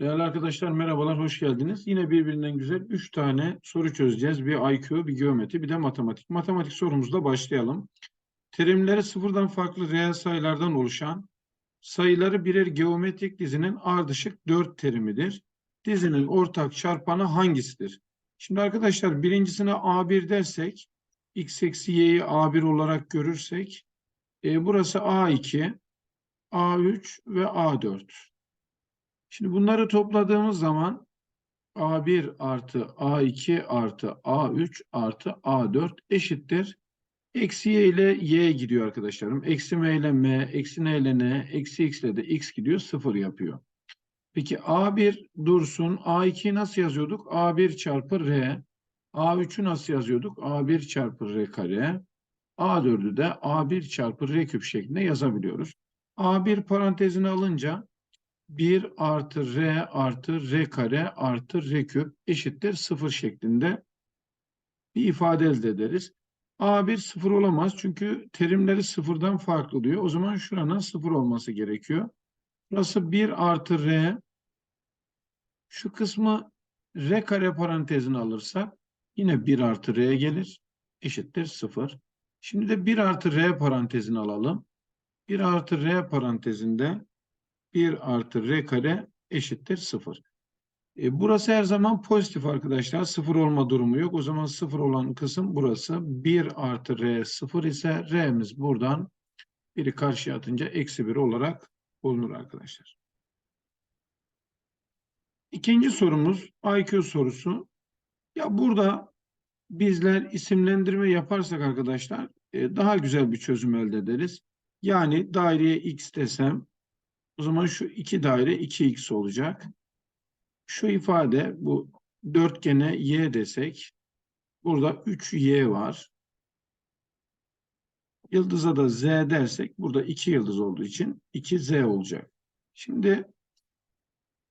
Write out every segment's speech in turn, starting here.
Değerli arkadaşlar merhabalar, hoş geldiniz. Yine birbirinden güzel 3 tane soru çözeceğiz. Bir IQ, bir geometri, bir de matematik. Matematik sorumuzla başlayalım. Terimleri sıfırdan farklı reel sayılardan oluşan sayıları birer geometrik dizinin ardışık 4 terimidir. Dizinin ortak çarpanı hangisidir? Şimdi arkadaşlar birincisine A1 dersek, x eksi y'yi A1 olarak görürsek, e, burası A2, A3 ve A4. Şimdi bunları topladığımız zaman A1 artı A2 artı A3 artı A4 eşittir. Eksi y ile y gidiyor arkadaşlarım. Eksi m ile m, eksi n ile n, eksi x ile de x gidiyor. Sıfır yapıyor. Peki A1 dursun. A2'yi nasıl yazıyorduk? A1 çarpı R. A3'ü nasıl yazıyorduk? A1 çarpı R kare. A4'ü de A1 çarpı R küp şeklinde yazabiliyoruz. A1 parantezine alınca 1 artı r artı r kare artı r küp eşittir 0 şeklinde bir ifade elde ederiz. A1 sıfır olamaz çünkü terimleri sıfırdan farklı oluyor. O zaman şuranın sıfır olması gerekiyor. Burası 1 artı r. Şu kısmı r kare parantezine alırsak yine 1 artı r gelir. Eşittir 0. Şimdi de 1 artı r parantezini alalım. 1 artı r parantezinde 1 artı r kare eşittir 0. E, burası her zaman pozitif arkadaşlar. 0 olma durumu yok. O zaman 0 olan kısım burası. 1 artı r 0 ise r'miz buradan biri karşıya atınca eksi 1 olarak bulunur arkadaşlar. İkinci sorumuz IQ sorusu. Ya burada bizler isimlendirme yaparsak arkadaşlar e, daha güzel bir çözüm elde ederiz. Yani daireye x desem o zaman şu iki daire 2x olacak. Şu ifade bu dörtgene y desek burada 3y var. Yıldıza da z dersek burada 2 yıldız olduğu için 2z olacak. Şimdi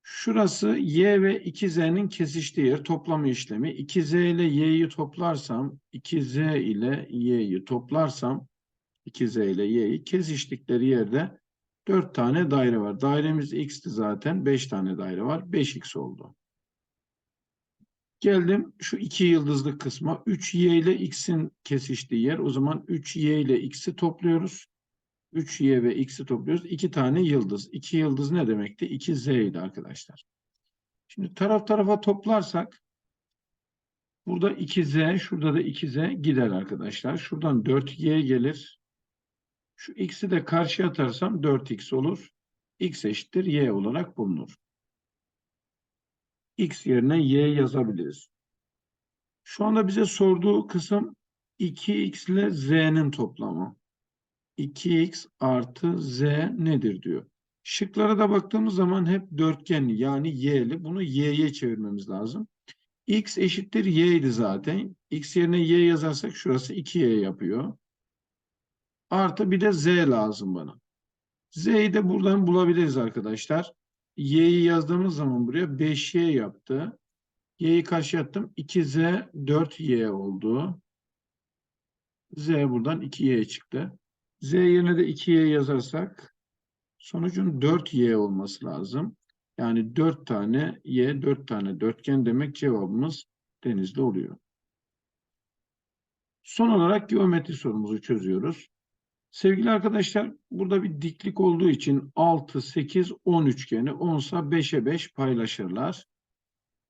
şurası y ve 2z'nin kesiştiği yer toplama işlemi. 2z ile y'yi toplarsam 2z ile y'yi toplarsam 2z ile y'yi kesiştikleri yerde 4 tane daire var. Dairemiz x'ti zaten. 5 tane daire var. 5x oldu. Geldim şu iki yıldızlı kısma. 3y ile x'in kesiştiği yer. O zaman 3y ile x'i topluyoruz. 3y ve x'i topluyoruz. 2 tane yıldız. 2 yıldız ne demekti? 2z idi arkadaşlar. Şimdi taraf tarafa toplarsak burada 2z, şurada da 2z gider arkadaşlar. Şuradan 4y gelir. Şu x'i de karşıya atarsam 4x olur. x eşittir y olarak bulunur. x yerine y yazabiliriz. Şu anda bize sorduğu kısım 2x ile z'nin toplamı. 2x artı z nedir diyor. Şıklara da baktığımız zaman hep dörtgenli yani y'li. Bunu y'ye çevirmemiz lazım. x eşittir y idi zaten. x yerine y yazarsak şurası 2y yapıyor. Artı bir de z lazım bana. Z'yi de buradan bulabiliriz arkadaşlar. Y'yi yazdığımız zaman buraya 5y yaptı. Y'yi karşıya attım. 2z 4y oldu. Z buradan 2y çıktı. Z yerine de 2y yazarsak sonucun 4y olması lazım. Yani 4 tane y, 4 tane dörtgen demek cevabımız denizli oluyor. Son olarak geometri sorumuzu çözüyoruz. Sevgili arkadaşlar burada bir diklik olduğu için 6, 8, 10 üçgeni 10 ise 5'e 5 paylaşırlar.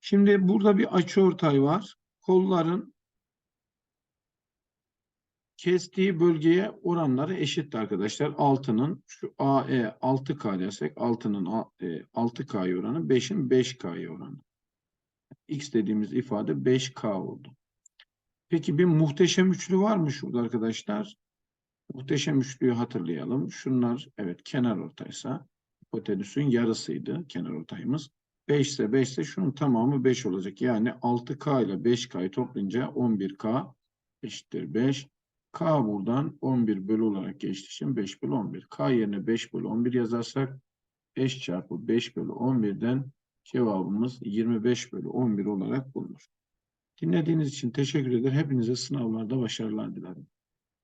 Şimdi burada bir açıortay var. Kolların kestiği bölgeye oranları eşit arkadaşlar. 6'nın şu AE 6K dersek 6'nın 6K oranı 5'in 5K oranı. X dediğimiz ifade 5K oldu. Peki bir muhteşem üçlü var mı şurada arkadaşlar? Muhteşem üçlüyü hatırlayalım. Şunlar evet kenar ortaysa hipotenüsün yarısıydı kenar ortayımız. 5 ise 5 ise şunun tamamı 5 olacak. Yani 6K ile 5K'yı toplayınca 11K eşittir 5. K buradan 11 bölü olarak geçtiği için 5 bölü 11. K yerine 5 bölü 11 yazarsak 5 çarpı 5 bölü 11'den cevabımız 25 bölü 11 olarak bulunur. Dinlediğiniz için teşekkür ederim. Hepinize sınavlarda başarılar dilerim.